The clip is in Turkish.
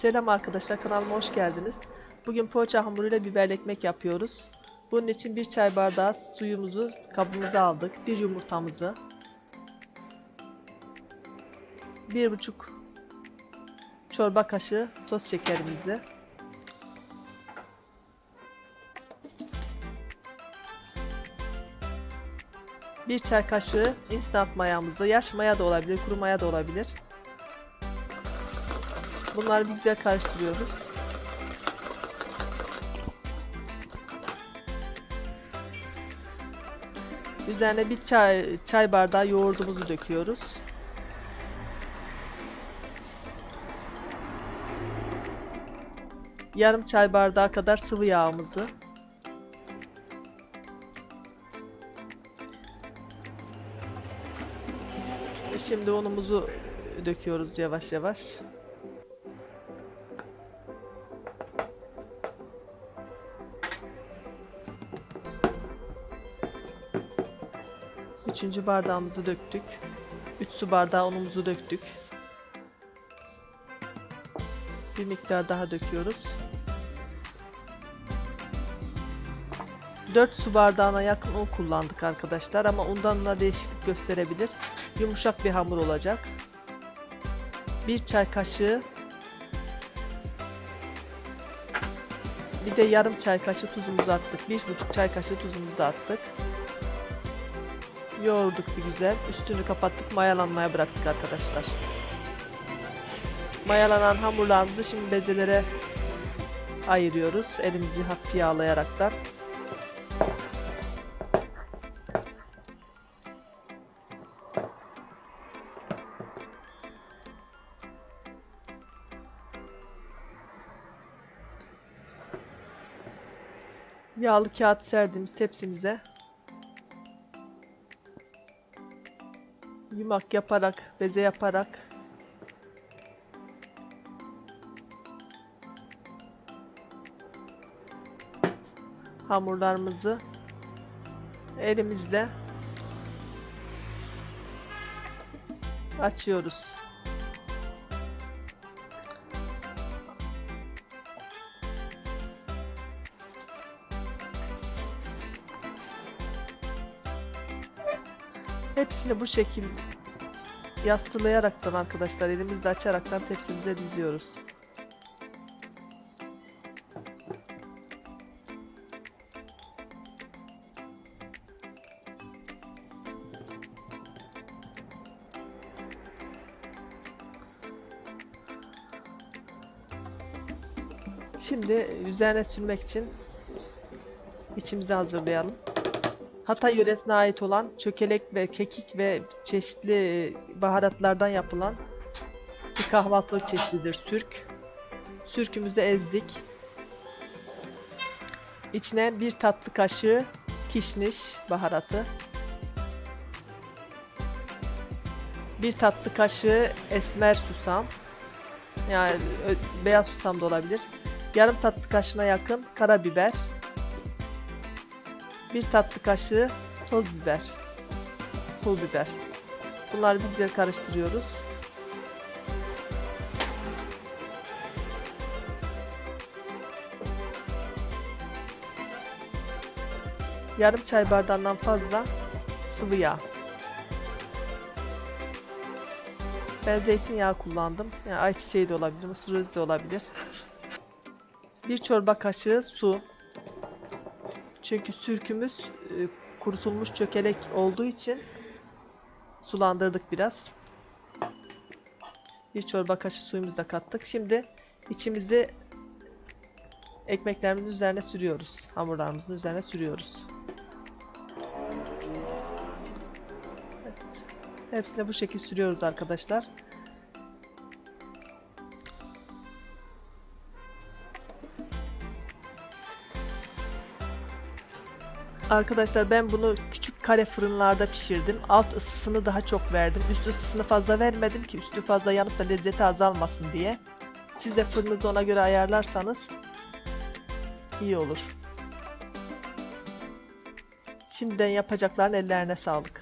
Selam arkadaşlar kanalıma hoş geldiniz. Bugün poğaça hamuruyla biberli ekmek yapıyoruz. Bunun için bir çay bardağı suyumuzu kabımıza aldık. Bir yumurtamızı. Bir buçuk çorba kaşığı toz şekerimizi. Bir çay kaşığı instant mayamızı. Yaş maya da olabilir, kuru maya da olabilir. Bunları bir güzel karıştırıyoruz. Üzerine bir çay çay bardağı yoğurdumuzu döküyoruz. Yarım çay bardağı kadar sıvı yağımızı. Şimdi unumuzu döküyoruz yavaş yavaş. Üçüncü bardağımızı döktük. 3 su bardağı unumuzu döktük. Bir miktar daha döküyoruz. 4 su bardağına yakın un kullandık arkadaşlar ama undan da değişiklik gösterebilir. Yumuşak bir hamur olacak. 1 çay kaşığı bir de yarım çay kaşığı tuzumuzu attık. 1,5 çay kaşığı tuzumuzu attık. Yoğurduk bir güzel. Üstünü kapattık. Mayalanmaya bıraktık arkadaşlar. Mayalanan hamurlarımızı şimdi bezelere ayırıyoruz. Elimizi hafif yağlayaraktan. Yağlı kağıt serdiğimiz tepsimize yumak yaparak, beze yaparak hamurlarımızı elimizle açıyoruz. Hepsini bu şekilde yastılayaraktan arkadaşlar elimizle açaraktan tepsimize diziyoruz. Şimdi üzerine sürmek için içimizi hazırlayalım. Hatay yöresine ait olan çökelek ve kekik ve çeşitli baharatlardan yapılan bir kahvaltılık çeşididir sürk. Sürkümüzü ezdik. İçine bir tatlı kaşığı kişniş baharatı. Bir tatlı kaşığı esmer susam. Yani beyaz susam da olabilir. Yarım tatlı kaşığına yakın karabiber. Bir tatlı kaşığı toz biber. Pul biber. Bunları bir güzel karıştırıyoruz. Yarım çay bardağından fazla sıvı yağ. Ben zeytinyağı kullandım. Yani ayçiçeği de olabilir, mısır özü de olabilir. Bir çorba kaşığı su. Çünkü sürkümüz e, kurutulmuş çökelek olduğu için sulandırdık biraz. Bir çorba kaşığı suyumuzu da kattık. Şimdi içimizi ekmeklerimizin üzerine sürüyoruz. Hamurlarımızın üzerine sürüyoruz. Evet. Hepsine bu şekilde sürüyoruz arkadaşlar. Arkadaşlar ben bunu küçük kare fırınlarda pişirdim. Alt ısısını daha çok verdim. Üst ısısını fazla vermedim ki üstü fazla yanıp da lezzeti azalmasın diye. Siz de fırınınızı ona göre ayarlarsanız iyi olur. Şimdiden yapacakların ellerine sağlık.